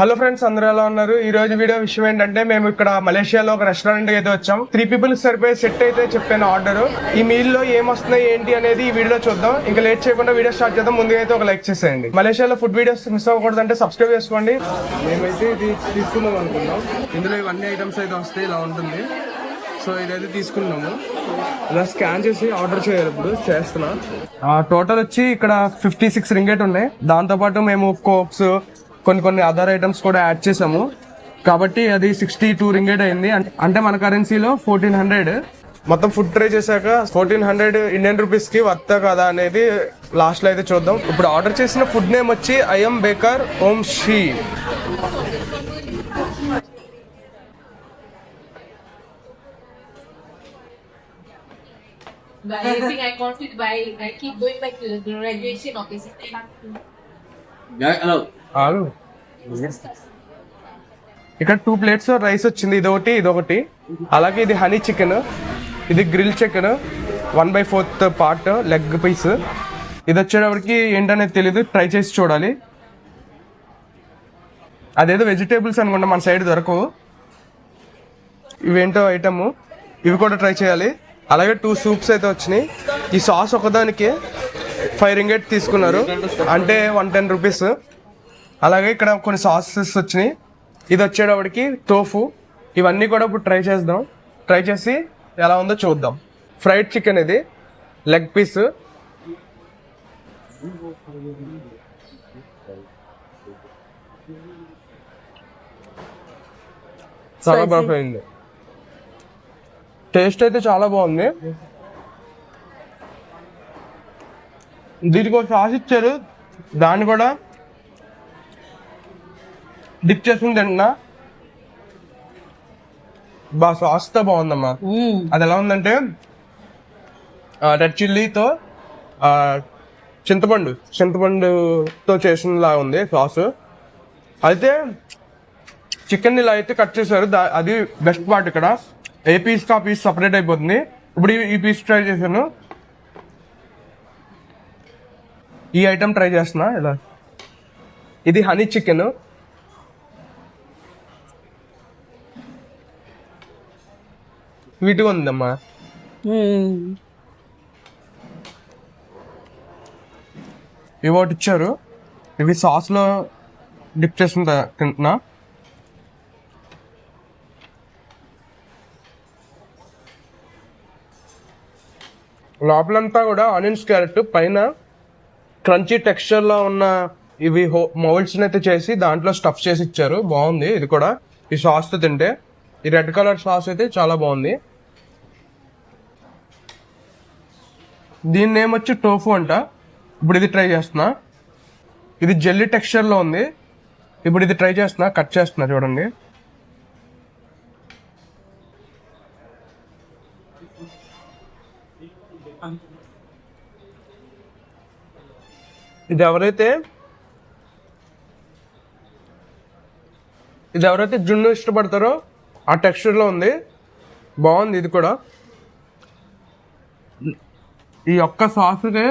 Hello friends అందరూ ఎలా ఉన్నారు? ఈ రోజు వీడియో విషయం ఏంటంటే మేము ఇక్కడ మలేషియాలో ఒక రెస్టారెంట్ అయితే వచ్చాం. త్రీ పీపుల్ సరిపోయే సెట్ అయితే చెప్పాను ఆర్డర్ ఈ మీల్లో ఏం వస్తున్నాయి ఏంటి అనేది ఈ వీడియోలో చూద్దాం. ఇంకా లేట్ చేయకుండా వీడియో స్టార్ట్ చేద్దాం. ముందుగా అయితే ఒక లైక్ చేసేయండి. మలేషియాలో ఫుడ్ వీడియోస్ మిస్ అవ్వకూడదు అంటే సబ్స్క్రైబ్ చేసుకోండి. మేమైతే ఇది తీసుకుందాం అనుకున్నాం. ఇందులో ఇవన్నీ ఐటమ్స్ అయితే వస్తాయి ఇలా ఉంటుంది. సో ఇదైతే తీసుకున్నాము. ఇలా స్కాన్ చేసి ఆర్డర్ చేయాలి ఇప్పుడు. చేస్తున్నా. టోటల్ వచ్చి ఇక్కడ ఫిఫ్టీ సిక్స్ రింగేట్ ఉన్నాయి. దాంతో పాటు మేము కోక్స్ కొన్ని కొన్ని అదర్ ఐటమ్స్ కూడా యాడ్ చేసాము కాబట్టి అది సిక్స్టీ టూ రింగేట్ అయింది. అంటే- మన కరెన్సీలో ఫోర్టీన్ హండ్రెడ్ మొత్తం ఫుడ్ ట్రై చేశాక ఫోర్టీన్ హండ్రెడ్ ఇండియన్ రూపీస్కి వర్త కదా అనేది లాస్ట్లో అయితే చూద్దాం. ఇప్పుడు ఆర్డర్ చేసిన ఫుడ్ నేమ్ వచ్చి ఐఎం బేకర్ ఓం షీ. But I think I confused by I keep going back to the graduation of this thing. Hello ఆగు. ఇక్కడ టూ ప్లేట్స్ రైస్ వచ్చింది ఇదొకటి ఇదొకటి. అలాగే ఇది హనీ చికెన్ ఇది grill chicken one by fourth part leg piece ఇది వచ్చేటప్పటికి ఏంటనేది తెలియదు ట్రై చేసి చూడాలి. అదేదో వెజిటేబుల్స్ అనుకుంటా మన సైడ్ దొరకవు. ఇవేంటో ఐటమ్ ఇవి కూడా ట్రై చేయాలి. అలాగే టూ సూప్స్ అయితే వచ్చినాయి. ఈ సాస్ ఒకదానికి ఫైవ్ రింగెట్ తీసుకున్నారు. అంటే వన్ టెన్ రూపీస్ అలాగే ఇక్కడ కొన్ని సాసెస్ వచ్చినాయి. ఇది వచ్చేటప్పటికి తోఫు ఇవన్నీ కూడా ఇప్పుడు ట్రై చేద్దాం. ట్రై చేసి ఎలా ఉందో చూద్దాం. ఫ్రైడ్ చికెన్ ఇది. Leg piece. చాలా బాగుంది. టేస్ట్ అయితే చాలా బాగుంది. దీనికి ఒక సాస్ ఇచ్చారు. దాన్ని కూడా డిప్ చేసుకుని తింటున్నా బా సాస్తో బాగుందమ్మా. అది ఎలా ఉందంటే రెడ్ చిల్లీతో చింతపండు చింతపండుతో చేసినలా ఉంది సాస్. అయితే చికెన్ ఇలా అయితే కట్ చేశారు. అది బెస్ట్ పార్ట్ ఇక్కడ. ఏ పీస్ కా పీస్ సపరేట్ అయిపోతుంది. ఇప్పుడు ఈ- ఈ పీస్ ట్రై చేశాను. ఈ ఐటమ్ ట్రై చేస్తున్నా ఇలా. ఇది హనీ చికెన్ వీటిగా ఉందమ్మా. ఇవి ఒకటి ఇచ్చారు. ఇవి సాస్లో డిప్ చేసుకుని తింటున్నా? లోపలంతా కూడా ఆనియన్స్ క్యారెట్ పైన క్రంచీ టెక్స్చర్లో ఉన్న ఇవి హో మౌల్డ్స్ అయితే చేసి దాంట్లో స్టఫ్ చేసి ఇచ్చారు. బాగుంది. ఇది కూడా ఈ సాస్తో తింటే. ఈ రెడ్ కలర్ సాస్ అయితే చాలా బాగుంది. దీని నేమ్ వచ్చి టోఫు అంట. ఇప్పుడు ఇది ట్రై చేస్తున్నా. ఇది జెల్లీ టెక్స్చర్లో ఉంది. ఇప్పుడు ఇది ట్రై చేస్తున్నా కట్ చేస్తున్నా చూడండి. ఇది ఎవరైతే ఇది ఎవరైతే జున్ను ఇష్టపడతారో ఆ టెక్స్చర్లో ఉంది. బాగుంది ఇది కూడా. ఈ ఒక్క సాస్కే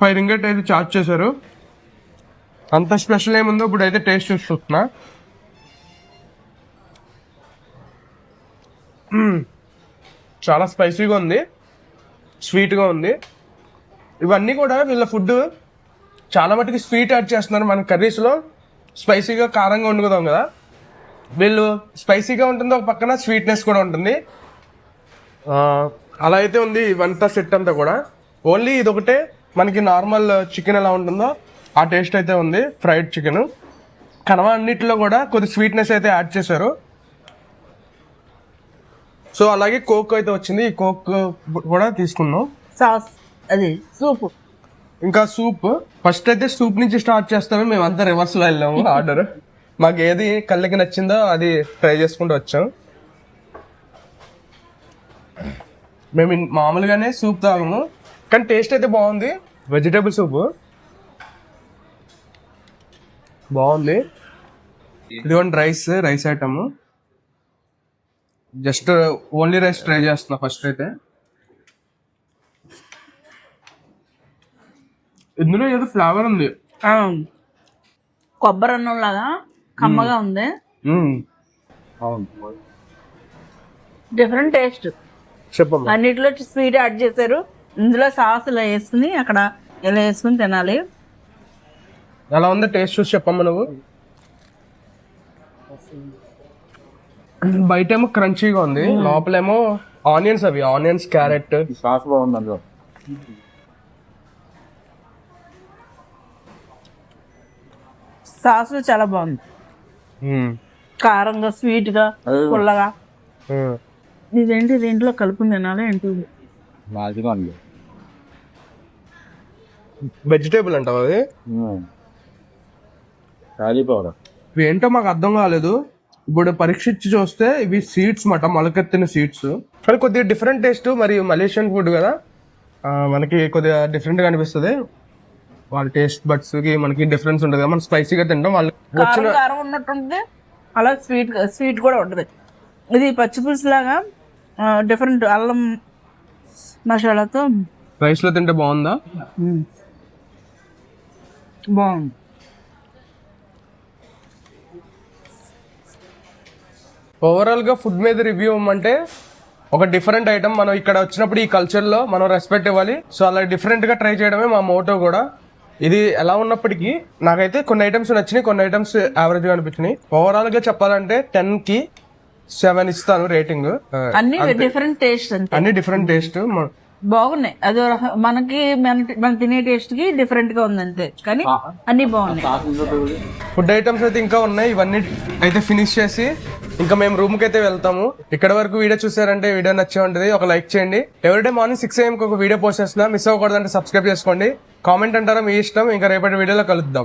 ఫైవ్ రింగెట్ అయితే చార్జ్ చేశారు. అంత స్పెషల్ ఏముందో ఇప్పుడు అయితే టేస్ట్ చూస్తున్నా. చాలా స్పైసీగా ఉంది. స్వీట్గా ఉంది. ఇవన్నీ కూడా వీళ్ళ ఫుడ్ చాలా మటుకు స్వీట్ యాడ్ చేస్తున్నారు మన కర్రీస్లో. స్పైసీగా కారంగా వండుకుదాం కదా. వీళ్ళు స్పైసీగా ఉంటుంది ఒక పక్కన స్వీట్నెస్ కూడా ఉంటుంది. అలా అయితే ఉంది ఇవంతా సెట్ అంతా కూడా. ఓన్లీ ఇది ఒకటే మనకి నార్మల్ చికెన్ ఎలా ఉంటుందో ఆ టేస్ట్ అయితే ఉంది ఫ్రైడ్ చికెన్. కనవ అన్నిటిలో కూడా కొద్ది స్వీట్నెస్ అయితే యాడ్ చేశారు. సో అలాగే కోక్ అయితే వచ్చింది ఈ కోక్ కూడా తీసుకున్నాం. సాస్ అది సూప్. ఇంకా సూప్. ఫస్ట్ అయితే సూప్ నుంచి స్టార్ట్ చేస్తాము మేమంతా రివర్స్లో వెళ్ళాము ఆర్డర్. మాకు ఏది కళ్ళకి నచ్చిందో అది ట్రై చేసుకుంటూ వచ్చాం. మేము మామూలుగానే సూప్ తాగము కానీ టేస్ట్ అయితే బాగుంది. వెజిటేబుల్ సూప్ బాగుంది. ఇదిగోండి rice rice item. Just only rice try చేస్తున్నా ఫస్ట్ అయితే. ఇందులో ఏదో ఫ్లేవర్ ఉంది. కొబ్బరి అన్నం లాగా కమ్మగా ఉంది. డిఫరెంట్ టేస్ట్ చెప్పమ్మా. అన్నిట్లో స్వీట్ యాడ్ చేశారు. ఇందులో సాస్ ఇలా వేసుకుని అక్కడ ఇలా వేసుకుని తినాలి. ఎలా ఉంది టేస్ట్ చూసి చెప్పమ్మా నువ్వు. బయట ఏమో క్రంచీగా ఉంది లోపలేమో ఆనియన్స్ అవి ఆనియన్స్ క్యారెట్. సాస్ బాగుంది అందులో. సాస్ చాలా బాగుంది. కారంగా స్వీట్గా పుల్లగా. ఇదేంటి దీంట్లో కలుపుని తినాలి ఏంటి వెజిటేబుల్ అంటావు అది? కాలీఫ్లవర్? ఇవి ఏంటో మాకు అర్థం కాలేదు. ఇప్పుడు పరీక్షించి చూస్తే ఇవి సీడ్స్ మాట మొలకెత్తిన సీడ్స్ కానీ కొద్దిగా డిఫరెంట్ టేస్ట్ మరియు మలేషియన్ ఫుడ్ కదా? మనకి కొద్దిగా డిఫరెంట్గా అనిపిస్తుంది. వాళ్ళ టేస్ట్ బడ్స్కి మనకి డిఫరెన్స్ ఉంటుంది కదా. మనం స్పైసీగా తింటాం వాళ్ళు కారం కారం ఉన్నట్టుంటుంది అలా స్వీట్ స్వీట్ కూడా ఉంటుంది. ఇది పచ్చి పులుసు లాగా డిఫరెంట్ అల్లం మసాలాతో రైస్లో తింటే బాగుందా. బాగుంది ఓవరాల్గా ఫుడ్ మీద రివ్యూ ఇవ్వమంటే ఒక డిఫరెంట్ ఐటమ్ మనం ఇక్కడ వచ్చినప్పుడు ఈ కల్చర్లో మనం రెస్పెక్ట్ ఇవ్వాలి. సో అలా డిఫరెంట్గా ట్రై చేయడమే మా మోటో కూడా. ఇది ఎలా ఉన్నప్పటికీ నాకైతే కొన్ని ఐటమ్స్ నచ్చినాయి కొన్ని ఐటమ్స్ యావరేజ్గా అనిపించినాయి. ఓవరాల్గా చెప్పాలంటే టెన్కి సెవెన్ ఇస్తాను రేటింగ్ అన్ని డిఫరెంట్ టేస్ట్ అన్ని డిఫరెంట్ టేస్ట్ బాగున్నాయి. అది రకం- మనకి మన మన తినే టేస్ట్కి డిఫరెంట్గా ఉంది అంతే కానీ అన్ని బాగున్నాయి. ఫుడ్ ఐటమ్స్ అయితే ఇంకా ఉన్నాయి. ఇవన్నీ అయితే ఫినిష్ చేసి ఇంకా మేము రూమ్కి అయితే వెళ్తాము. ఇక్కడ వరకు వీడియో చూసారంటే వీడియో నచ్చే ఉంటుంది. ఒక లైక్ చేయండి. ఎవ్రీడే మార్నింగ్ సిక్స్ ఏఎంకి ఒక వీడియో పోస్ట్ చేస్తున్నా. మిస్ అవ్వకూడదంటే సబ్స్క్రైబ్ చేసుకోండి. కామెంట్ అంటారా మీ ఇష్టం. ఇంకా రేపటి వీడియోలో కలుద్దాం.